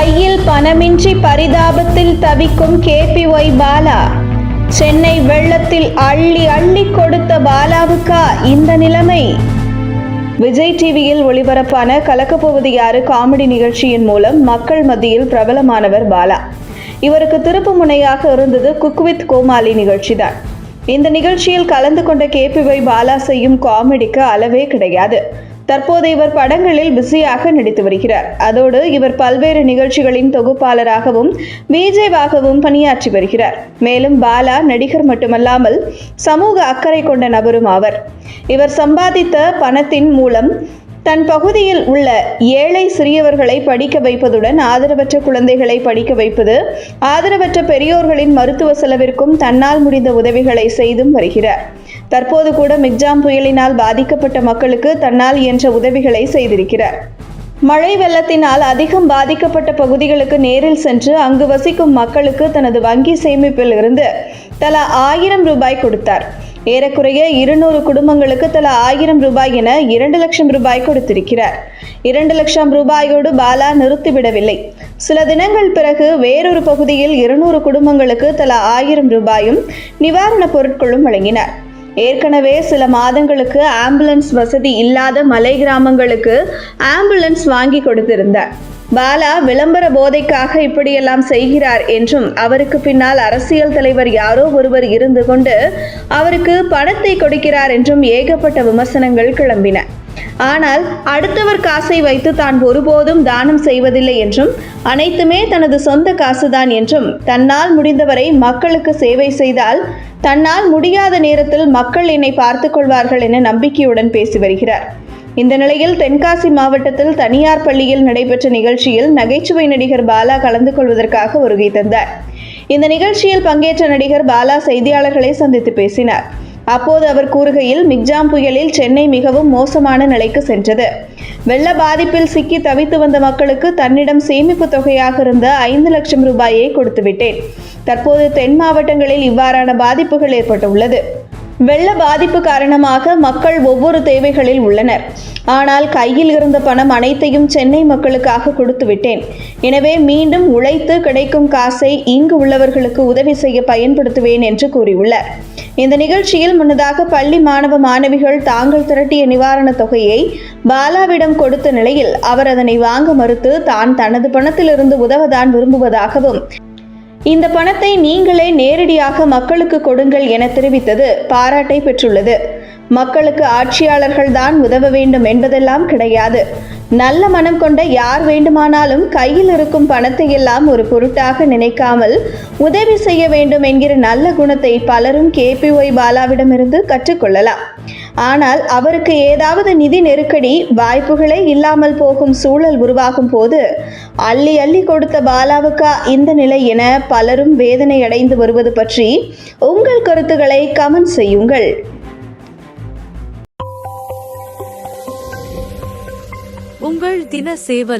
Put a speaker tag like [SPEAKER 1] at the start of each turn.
[SPEAKER 1] கையில் பணமின்றி பரிதாபத்தில் தவிக்கும் கேபிஒய் பாலா. சென்னை வெள்ளத்தில் அள்ளி அள்ளி கொடுத்த பாலாவுக்கா இந்த நிலைமை? விஜய் டிவியில் ஒளிபரப்பான கலக்கப்போவது யாரு காமெடி நிகழ்ச்சியின் மூலம் மக்கள் மத்தியில் பிரபலமானவர் பாலா. இவருக்கு திருப்பு முனையாக இருந்தது குக் வித் கோமாளி நிகழ்ச்சிதான். இந்த நிகழ்ச்சியில் கலந்து கொண்ட கேபிஒய் பாலா செய்யும் காமெடிக்கு அளவே கிடையாது. தற்போது இவர் படங்களில் பிஸியாக நடித்து வருகிறார். அதோடு இவர் பல்வேறு நிகழ்ச்சிகளின் தொகுப்பாளராகவும் விஜேவாகவும் பணியாற்றி வருகிறார். மேலும் பாலா நடிகர் மட்டுமல்லாமல் சமூக அக்கறை கொண்ட நபரும் ஆவர். இவர் சம்பாதித்த பணத்தின் மூலம் தன் பகுதியில் உள்ள ஏழை சிறியவர்களை படிக்க வைப்பதுடன் ஆதரவற்ற குழந்தைகளை படிக்க வைப்பது ஆதரவற்ற பெரியோர்களின் மருத்துவ செலவிற்கும் தன்னால் முடிந்த உதவிகளை செய்தும் வருகிறார். தற்போது கூட மிக்ஜாம் புயலினால் பாதிக்கப்பட்ட மக்களுக்கு தன்னால் இயன்ற உதவிகளை செய்திருக்கிறார். மழை வெள்ளத்தினால் அதிகம் பாதிக்கப்பட்ட பகுதிகளுக்கு நேரில் சென்று அங்கு வசிக்கும் மக்களுக்கு தனது வங்கி சேமிப்பில் இருந்து தலா ஆயிரம் ரூபாய் கொடுத்தார். ஏறக்குறைய இருநூறு குடும்பங்களுக்கு தலா ஆயிரம் ரூபாய் என இரண்டு லட்சம் ரூபாய் கொடுத்திருக்கிறார். இரண்டு லட்சம் ரூபாயோடு பாலா நிறுத்திவிடவில்லை. சில தினங்கள் பிறகு வேறொரு பகுதியில் இருநூறு குடும்பங்களுக்கு தலா ஆயிரம் ரூபாயும் நிவாரணப் பொருட்களும் வழங்கினார். ஏற்கனவே சில மாதங்களுக்கு ஆம்புலன்ஸ் வசதி இல்லாத மலை கிராமங்களுக்கு ஆம்புலன்ஸ் வாங்கி கொடுத்திருந்தார். பாலா விளம்பர போதைக்காக இப்படியெல்லாம் செய்கிறார் என்றும் அவருக்கு பின்னால் அரசியல் தலைவர் யாரோ ஒருவர் இருந்து கொண்டு அவருக்கு பணத்தை கொடுக்கிறார் என்றும் ஏகப்பட்ட விமர்சனங்கள் கிளம்பின. ஆனால் அடுத்தவர் காசை வைத்து தான் ஒருபோதும் தானம் செய்வதில்லை என்றும் அனைத்துமே தனது சொந்த காசுதான் என்றும் தன்னால் முடிந்தவரை மக்களுக்கு சேவை செய்தால் தன்னால் முடியாத நேரத்தில் மக்கள் என்னை பார்த்துக் கொள்வார்கள் என நம்பிக்கையுடன் பேசி வருகிறார். இந்த நிலையில் தென்காசி மாவட்டத்தில் தனியார் பள்ளியில் நடைபெற்ற நிகழ்ச்சியில் நகைச்சுவை நடிகர் பாலா கலந்து கொள்வதற்காக வருகை தந்தார். இந்த நிகழ்ச்சியில் பங்கேற்ற நடிகர் பாலா செய்தியாளர்களை சந்தித்து பேசினார். அப்போது அவர் கூறுகையில் மிக்ஜாம் புயலில் சென்னை மிகவும் மோசமான நிலைக்கு சென்றது. வெள்ள பாதிப்பில் சிக்கி தவித்து வந்த மக்களுக்கு தன்னிடம் சேமிப்பு தொகையாக இருந்த ஐந்து லட்சம் ரூபாயை கொடுத்துவிட்டேன். தற்போது தென் மாவட்டங்களில் இவ்வாறான பாதிப்புகள் ஏற்பட்டுள்ளது. வெள்ள பாதிப்பு காரணமாக மக்கள் ஒவ்வொரு தேவைகளில் உள்ளனர். ஆனால் கையில் இருந்த பணம் அனைத்தையும் சென்னை மக்களுக்காக கொடுத்து விட்டேன். எனவே மீண்டும் உழைத்து கிடைக்கும் காசை இங்கு உள்ளவர்களுக்கு உதவி செய்ய பயன்படுத்துவேன் என்று கூறியுள்ளார். இந்த நிகழ்ச்சியில் முன்னதாக பள்ளி மாணவ மாணவிகள் தாங்கள் திரட்டிய நிவாரணத் தொகையை பாலாவிடம் கொடுத்த நிலையில் அவர் அதனை வாங்க மறுத்து தான் தனது பணத்திலிருந்து உதவதான் விரும்புவதாகவும் இந்த பணத்தை நீங்களே நேரடியாக மக்களுக்கு கொடுங்கள் என தெரிவித்தது பாராட்டை பெற்றுள்ளது. மக்களுக்கு ஆட்சியாளர்கள் தான் உதவ வேண்டும் என்பதெல்லாம் கிடையாது. நல்ல மனம் கொண்ட யார் வேண்டுமானாலும் கையில் இருக்கும் பணத்தை எல்லாம் ஒரு பொருட்டாக நினைக்காமல் உதவி செய்ய வேண்டும் என்கிற நல்ல குணத்தை பலரும் கேபிஒய் பாலாவிடமிருந்து கற்றுக்கொள்ளலாம். ஆனால் அவருக்கு ஏதாவது நிதி நெருக்கடி வாய்ப்புகளே இல்லாமல் போகும் சூழல் உருவாகும் போது அள்ளி அள்ளி கொடுத்த பாலாவுக்கா இந்த நிலை என பலரும் வேதனை அடைந்து வருவது பற்றி உங்கள் கருத்துக்களை கமெண்ட் செய்யுங்கள்.
[SPEAKER 2] உங்கள் தின சேவல்